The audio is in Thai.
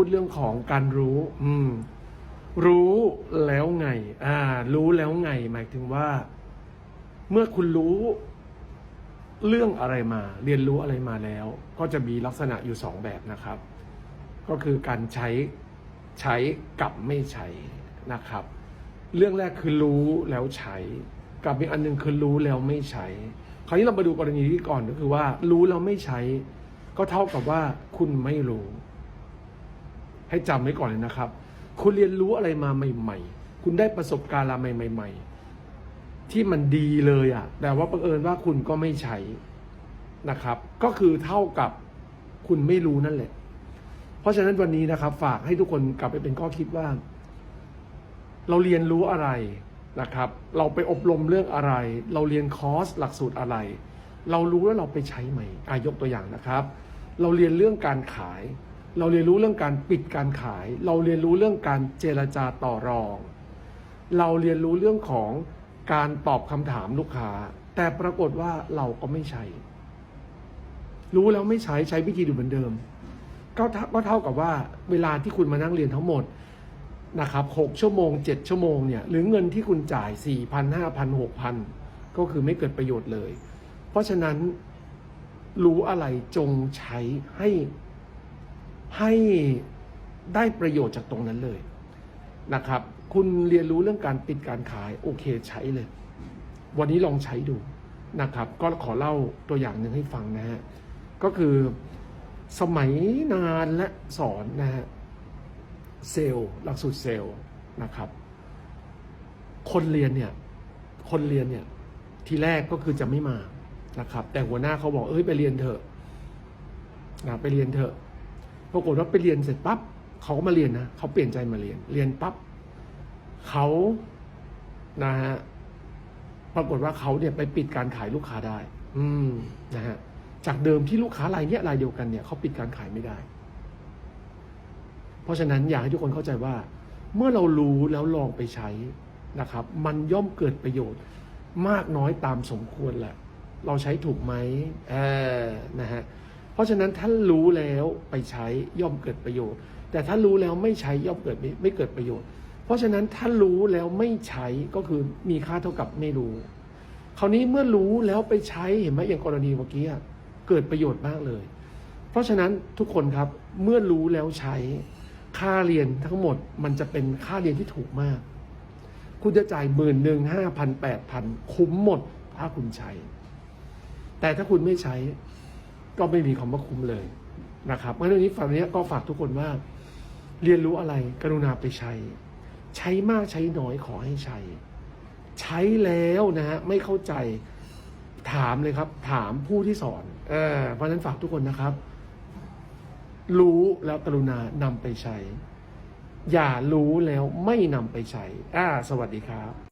พูดเรื่องของการรู้ อืม รู้แล้วไง อ่า รู้แล้วไง หมายถึงว่า เมื่อคุณรู้ เรื่องอะไรมา เรียนรู้อะไรมาแล้ว ก็จะมีลักษณะอยู่สองแบบนะครับ ก็คือการใช้ ใช้กับไม่ใช้นะครับ เรื่องแรกคือรู้แล้วใช้ กับอีกอันหนึ่งคือรู้แล้วไม่ใช้ คราวนี้เรามาดูกรณีที่ก่อนก็คือว่า รู้แล้วไม่ใช้ ก็เท่ากับว่าคุณไม่รู้ ให้จำไว้ก่อนเลยนะครับ คุณเรียนรู้อะไรมาใหม่ ๆ คุณได้ประสบการณ์อะไรใหม่ ๆ ที่มันดีเลยอะ่ะ แต่ว่าบังเอิญว่าคุณก็ไม่ใช้นะครับ ก็คือเท่ากับคุณไม่รู้นั่นแหละ เพราะฉะนั้นวันนี้นะครับ ฝากให้ทุกคนกลับไปเป็นข้อคิดว่า เราเรียนรู้อะไรนะครับ เราไปอบรมเรื่องอะไร เราเรียนคอร์สหลักสูตรอะไร เรารู้แล้วเราไปใช้ไหมอายกตัวอย่างนะครับ เราเรียนเรื่องการขาย เราเรียนรู้เรื่องการปิดการขาย เราเรียนรู้เรื่องการเจรจาต่อรอง เราเรียนรู้เรื่องของการตอบคำถามลูกค้า แต่ปรากฏว่าเราก็ไม่ใช้ รู้แล้วไม่ใช้ใช้วิธีเดูเหมือนเดิม ก็เท่าก็เท่ากับว่าเวลาที่คุณมานั่งเรียนทั้งหมดนะครับหกชั่วโมงเจ็ดชั่วโมงเนี่ยหรือเงินที่คุณจ่ายสี่พันห้าพันหกพันก็คือไม่เกิดประโยชน์เลย เพราะฉะนั้นรู้อะไรจงใช้ให้ ให้ได้ประโยชน์จากตรงนั้นเลยนะครับ คุณเรียนรู้เรื่องการปิดการขายโอเคใช้เลย วันนี้ลองใช้ดูนะครับ ก็ขอเล่าตัวอย่างหนึ่งให้ฟังนะฮะ ก็คือสมัยนานและสอนนะฮะเซลล์หลักสูตรเซลล์นะครับ คนเรียนเนี่ย คนเรียนเนี่ย ทีแรกก็คือจะไม่มานะครับ แต่หัวหน้าเขาบอกเอ้ยไปเรียนเถอะนะไปเรียนเถอะ ปรากฏว่าไปเรียนเสร็จปั๊บเขาก็มาเรียนนะเขาเปลี่ยนใจมาเรียน เรียนปั๊บเขานะฮะปรากฏว่าเขาเนี่ยไปปิดการขายลูกค้าได้ อืมนะฮะจากเดิมที่ลูกค้ารายเนี้ยรายเดียวกันเนี่ยเขาปิดการขายไม่ได้ เพราะฉะนั้นอยากให้ทุกคนเข้าใจว่า เมื่อเรารู้แล้วลองไปใช้นะครับ มันย่อมเกิดประโยชน์มากน้อยตามสมควรแหละ เราใช้ถูกไหมเออนะฮะ เพราะฉะนั้นถ้านรู้แล้วไปใช้ย่อมเกิดประโยชน์ แต่ถ้ารู้แล้วไม่ใช้ย่อมเกิดไม่ไม่เกิดประโยชน์ เพราะฉะนั้นถ้ารู้แล้วไม่ใช้ก็คือมีค่าเท่ากับไม่รู้ คราวนี้เมื่อรู้แล้วไปใช้เห็นไหมอย่างกรณีเมื่อกี้เกิดประโยชน์มากเลย เพราะฉะนั้นทุกคนครับเมื่อรู้แล้วใช้ค่าเรียนทั้งหมดมันจะเป็นค่าเรียนที่ถูกมาก คุณจะจ่ายหมื่นหนึ่งห้าพันแปดพันคุ้มหมดถ้าคุณใช้ แต่ถ้าคุณไม่ใช้ ก็ไม่มีคำว่าคุ้มเลยนะครับเพราะฉะนั้นวันนี้ฝากนี้ก็ฝากทุกคนว่า เรียนรู้อะไรกรุณาไปใช้ ใช้มากใช้น้อยขอให้ใช้ ใช้แล้วนะฮะไม่เข้าใจถามเลยครับ ถามผู้ที่สอนเออเพราะฉะนั้นฝากทุกคนนะครับ รู้แล้วกรุณานำไปใช้ อย่ารู้แล้วไม่นำไปใช้อ่า สวัสดีครับ